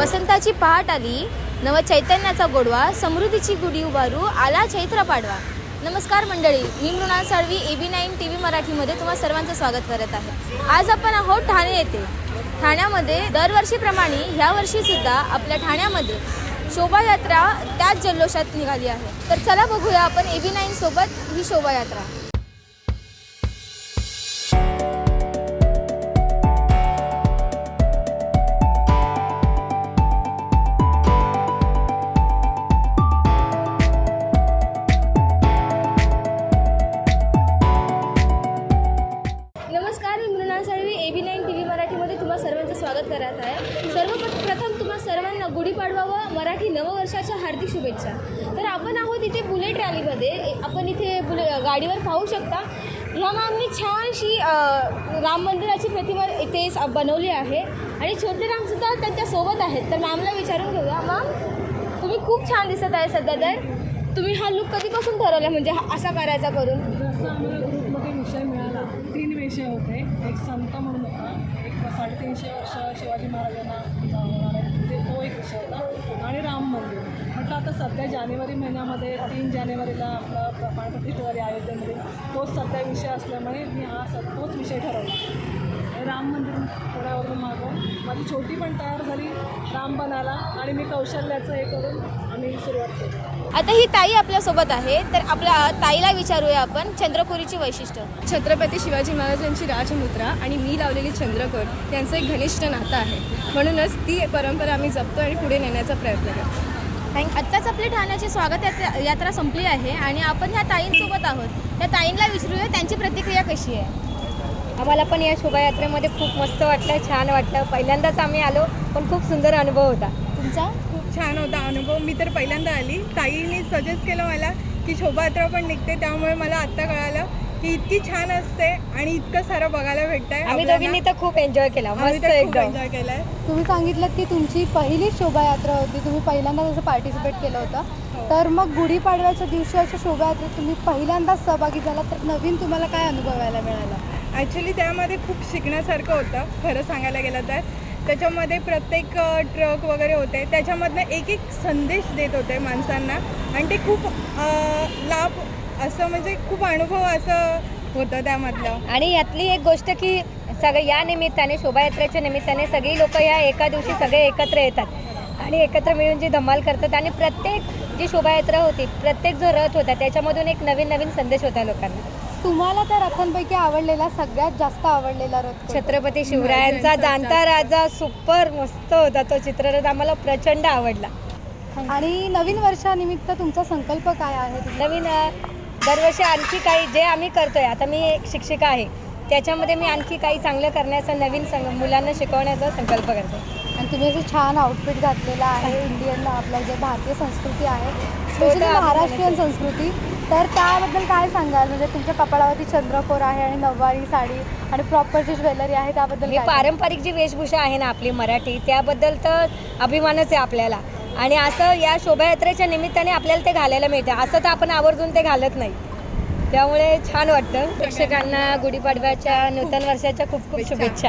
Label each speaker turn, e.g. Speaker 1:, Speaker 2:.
Speaker 1: वसंताची पहाट आली. नव चैतन्याचा गोडवा समृद्धीची गुढी उभारू आला चैत्र पाडवा. नमस्कार मंडळी मी Mrinal Salvi A B nine T V मराठीमध्ये तुम्हा सर्वांचं स्वागत करत आहे. आज आपण आहोत ठाणे येथे. ठाण्यामध्ये दरवर्षीप्रमाणे ह्या वर्षीसुद्धा आपल्या ठाण्यामध्ये शोभायात्रा त्याच जल्लोषात निघाली आहे. तर चला बघूया आपण ए बी नाईन सोबत ही शोभायात्रा. गुढीपाडवा व मराठी नववर्षाच्या हार्दिक शुभेच्छा. तर आपण आहोत इथे बुलेट रॅलीमध्ये. आपण इथे बुले गाडीवर पाहू शकता. ह्या मॅमनी छानशी राम मंदिराची प्रतिमा इथे बनवली आहे. आणि छोटे रामसुद्धा त्यांच्यासोबत आहेत. तर मॅमला विचारून घेऊया. मॅम तुम्ही खूप छान दिसत आहे सध्या तर. तुम्ही हा लुक कधीपासून ठरवला? म्हणजे हा असा करायचा करून.
Speaker 2: जसं आम्हाला ग्रुपमध्ये विषय मिळाला तीन विषय होते. एक संत म्हणून होता. एक साडेतीनशे वर्ष शिवाजी महाराजांना होणार आहे म्हणजे तो एक विषय होता आणि राम मंदिर म्हटलं आता सध्या जानेवारी महिन्यामध्ये तीन जानेवारीला आपला प्र- प्राणप्रतिष्ठा झाली. अयोध्येमध्ये तोच सध्या विषय असल्यामुळे मी हा स तोच विषय ठरवला. राम मंदिर थोड्यावरून मागून माझी छोटी पण तयार झाली राम बनायला आणि मी कौशल्याचं हे करून आम्ही सुरुवात केली.
Speaker 1: आता ही ताई आपल्यासोबत आहे तर आपल्या ताईला विचारूया आपण चंद्रकोरीची वैशिष्ट्य.
Speaker 3: छत्रपती शिवाजी महाराजांची राजमुद्रा आणि मी लावलेली चंद्रकोर यांचं एक घनिष्ठ नातं आहे. म्हणूनच ती परंपरा आम्ही जपतो आणि पुढे नेण्याचा प्रयत्न करतो.
Speaker 1: थँक आत्ताच आपली ठाण्याची स्वागत यात्रा यात्रा संपली आहे आणि आपण ह्या ताईंसोबत आहोत. त्या ताईंना विचारूया त्यांची प्रतिक्रिया कशी आहे?
Speaker 4: आम्हाला पण या शोभायात्रेमध्ये खूप मस्त वाटलं छान वाटलं. पहिल्यांदाच आम्ही आलो पण खूप सुंदर अनुभव होता.
Speaker 1: तुमचा?
Speaker 3: खूप छान होता अनुभव. मी तर पहिल्यांदा आली. ताईने सजेस्ट केलं मला की शोभायात्रा पण निघते त्यामुळे मला आत्ता कळालं की इतकी छान असते आणि इतकं सारं बघायला भेटतंय
Speaker 4: आम्ही
Speaker 3: आपल्याला.
Speaker 4: दोघींनी तर खूप एन्जॉय केला.
Speaker 3: आम्ही
Speaker 4: मस्त
Speaker 3: तर खूप
Speaker 4: एकदम.
Speaker 3: एन्जॉय केलाय.
Speaker 5: तुम्ही सांगितलं की तुमची पहिली शोभायात्रा होती. तुम्ही पहिल्यांदा त्याचं पार्टिसिपेट केलं
Speaker 3: हो.
Speaker 5: होतं तर मग गुढीपाडव्याच्या दिवशी अशा शोभायात्रेत तुम्ही पहिल्यांदाच सहभागी झाला तर नवीन तुम्हाला काय अनुभवायला मिळालं?
Speaker 3: ॲक्च्युली त्यामध्ये खूप शिकण्यासारखं होतं. खरं सांगायला गेलं तर. त्याच्यामध्ये प्रत्येक ट्रक वगैरे होते. त्याच्यामधनं एक एक संदेश देत होते माणसांना. आणि ते खूप अ, लाभ असं म्हणजे खूप अनुभव असं होतं त्यामधलं.
Speaker 4: आणि यातली एक गोष्ट की सगळं या निमित्ताने शोभायात्रेच्या निमित्ताने सगळी लोक या एका दिवशी सगळे एकत्र येतात. आणि एकत्र मिळून जी धमाल करतात आणि प्रत्येक जी शोभायात्रा होती प्रत्येक जो रथ होता त्याच्यामधून एक नवीन नवीन संदेश होता लोकांना.
Speaker 5: तुम्हाला त्या रथांपैकी आवडलेला सगळ्यात जास्त आवडलेला रथ?
Speaker 4: छत्रपती शिवरायांचा जाणता राजा सुपर मस्त होता तो चित्ररथ आम्हाला प्रचंड आवडला.
Speaker 5: आणि नवीन वर्षानिमित्त तुमचा संकल्प काय आहे?
Speaker 4: नवीन दरवर्षी आणखी काही जे आम्ही करतोय आता मी एक शिक्षिका आहे त्याच्यामध्ये मी आणखी काही चांगलं करण्याचा नवीन संग मुलांना शिकवण्याचा संकल्प करते.
Speaker 5: आणि तुम्ही असं छान आउटफिट घातलेला आहे इंडियन आपल्या जे भारतीय संस्कृती आहे स्पेशली
Speaker 4: आपण
Speaker 5: महाराष्ट्रीयन संस्कृती तर त्याबद्दल काय सांगाल? म्हणजे तुमच्या कपाळावरती चंद्रकोर आहे आणि नऊवारी साडी आणि प्रॉपर जी ज्वेलरी आहे त्याबद्दल
Speaker 4: ही? पारंपरिक जी वेशभूषा आहे ना आपली मराठी त्याबद्दल तर अभिमानच आहे आपल्याला. आणि असं या शोभायात्रेच्या निमित्ताने आपल्याला ते घालायला मिळतं. असं तर आपण आवर्जून ते घालत नाही. त्यामुळे छान वाटतं. प्रेक्षकांना गुढीपाडव्याच्या नूतन वर्षाच्या खूप खूप शुभेच्छा.